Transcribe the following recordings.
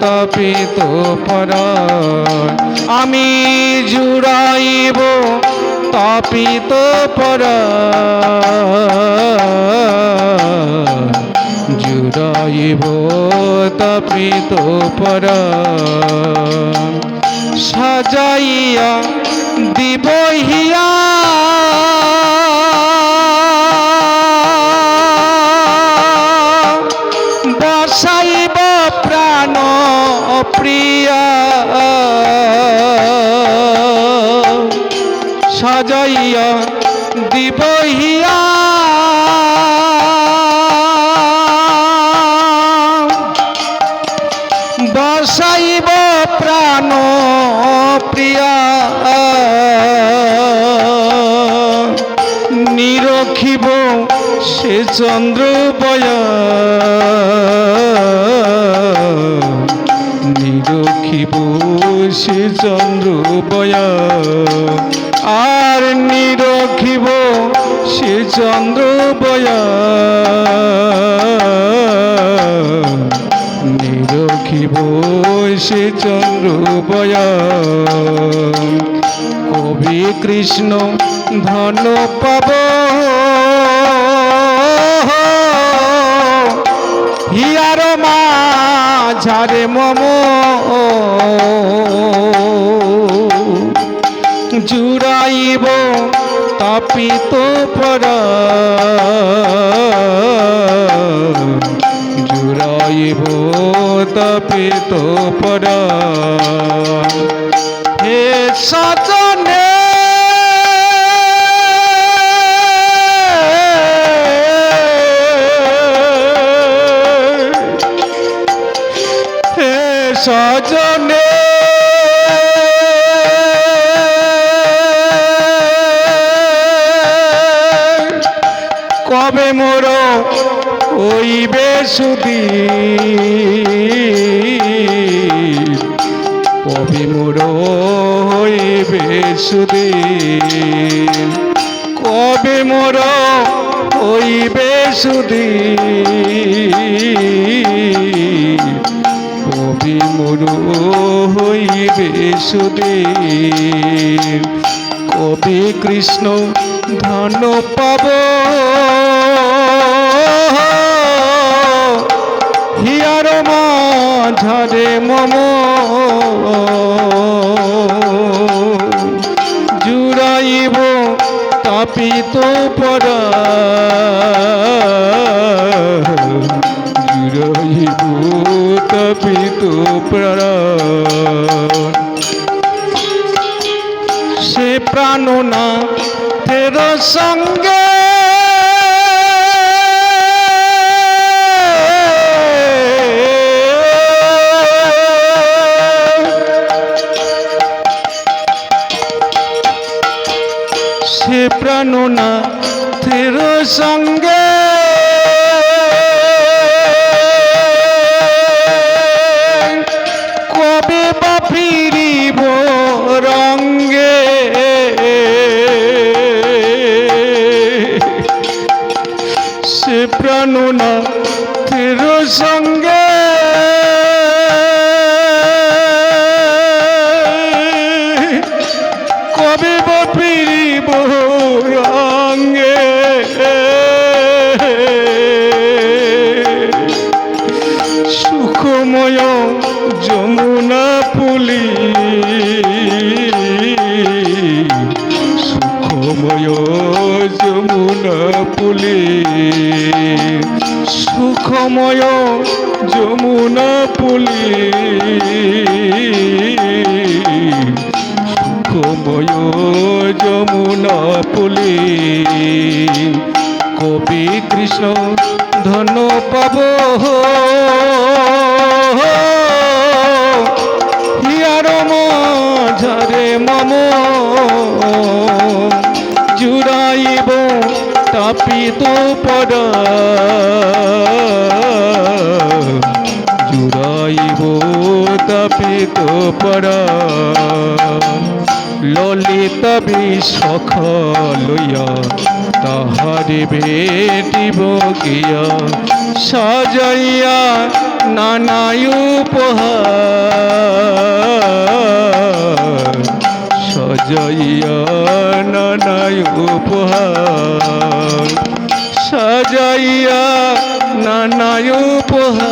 তাপিত পর আমি জুড়াইব তাপিত পারা জুড়াইব তাপিত পারা সাজাইয়া দিবহিয়া বসাইব বসাইব প্রাণ প্রিয়া। নিরখিব সে চন্দ্র বয়া। নিরখিব সে চন্দ্র বয়া। আর নিরখিব সে চন্দ্র বয়া। নিরখিব সে চন্দ্র বয়া কবি কৃষ্ণ ধন পাব। হিয়ার মাঝারে মম, জুড়াইব তাপিত পরা জুড়াইব তাপিত পরা। হে সজনে হে সজনে কবে মোর ওইবে সুদী কবে মোর হইবে সুদী কবে মোর হইবে সুদী কবি মোর হইবে সুদীর কবি কৃষ্ণ ধন পাব? হিয়ার মাঝারে মম। জুড়াইব তাপিত পরা। জুড়াইব তাপিত পরা। সে প্রাণ না তের সঙ্গে প্রাণ না তের সঙ্গে। কবে বা ফিরিব রঙ্গে? সে প্রাণ না তের সঙ্গে। যমুনা পুলি। সুখময় যমুনা পুলি। সুখময় যমুনা পুলি। সুখময় যমুনা পুলি। কবি কৃষ্ণ ধন পাব। হিয়ার মাঝারে মম। জুড়াইব তাপিত পরা জুড়াইব তাপিত পরা ললিতা বিশখ লইয়া তাহার ভেটিব গিয়া সাজাইয়া নানায় উপহার সাজাইয়া নানায় উপহার সাজাইয়া নানায় উপহার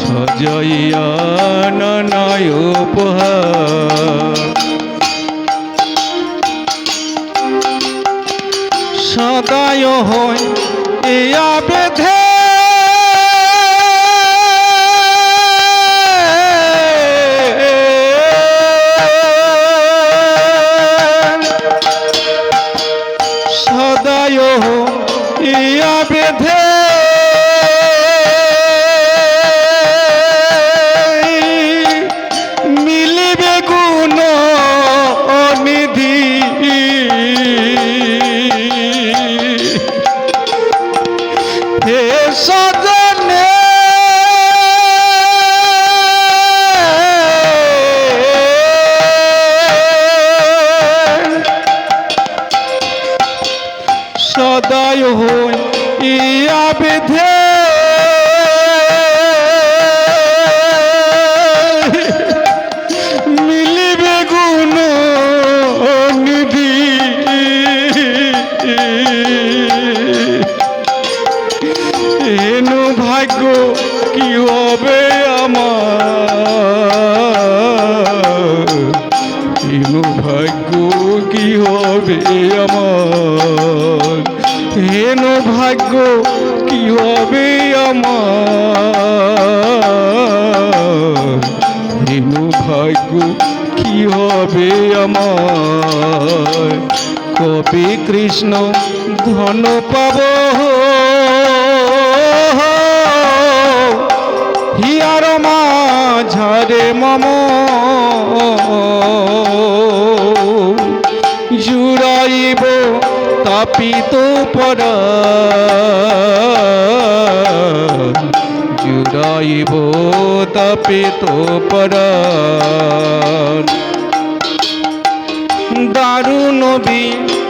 সাজাইয়া নানায় উপহার। সদায় হয় সদায় হই ইয়া বিধে কবে কৃষ্ণ ধন পাব। হিয়ার মাঝারে মম। জুড়াইব তাপিত পরা। জুড়াইব তাপিত পরা। দারুণ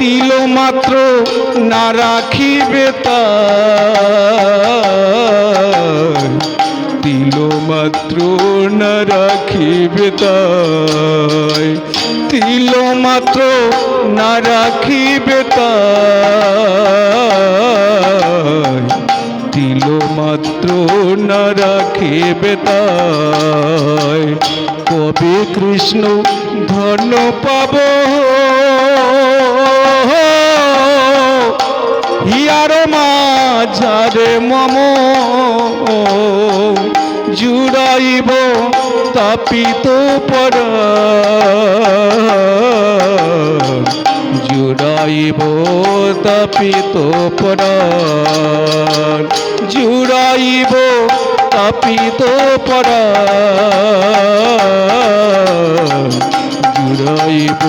তিল মাত্র না রাখিবে তিল মাত্র না রাখিবে তিল মাত্র না রাখিবে তিল মাত্র না রাখিবে কবে কৃষ্ণ ধন পাব হিয়ার মাঝারে মম জুড়াইব তাপিত পর। জুড়াইব তাপিত পর। জুড়াইব তাপিত পর। জুড়াইব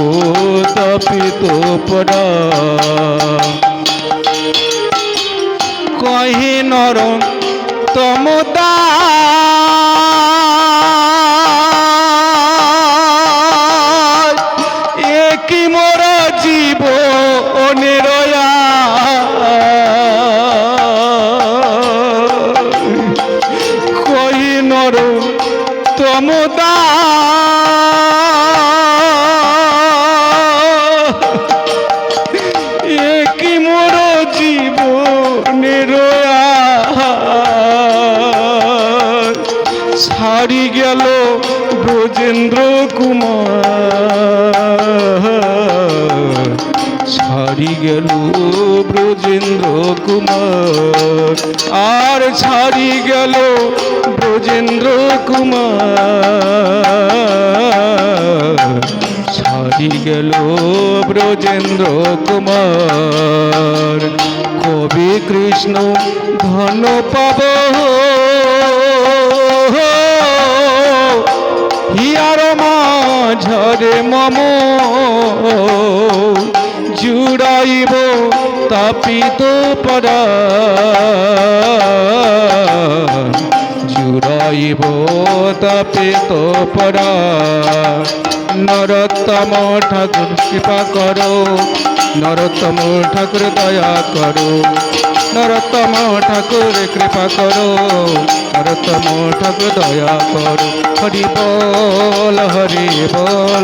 তাপিত পরা। কহে নর তমদা কুমার। আর ছাড়ি গেল ব্রজেন্দ্র কুমার। ছাড়ি গেল ব্রজেন্দ্র কুমার। কবি কৃষ্ণ ধন পাব। হিয়ার মাঝরে মম। জুড়াইব তাপিত পরা জুড়াইব তাপিত পরা নরোত্তম ঠাকুর কৃপা করো, নরোত্তম ঠাকুর দয়া করো। নরোত্তম ঠাকুর কৃপা করো, নরোত্তম ঠাকুর দয়া করো। হরি বল হরি বল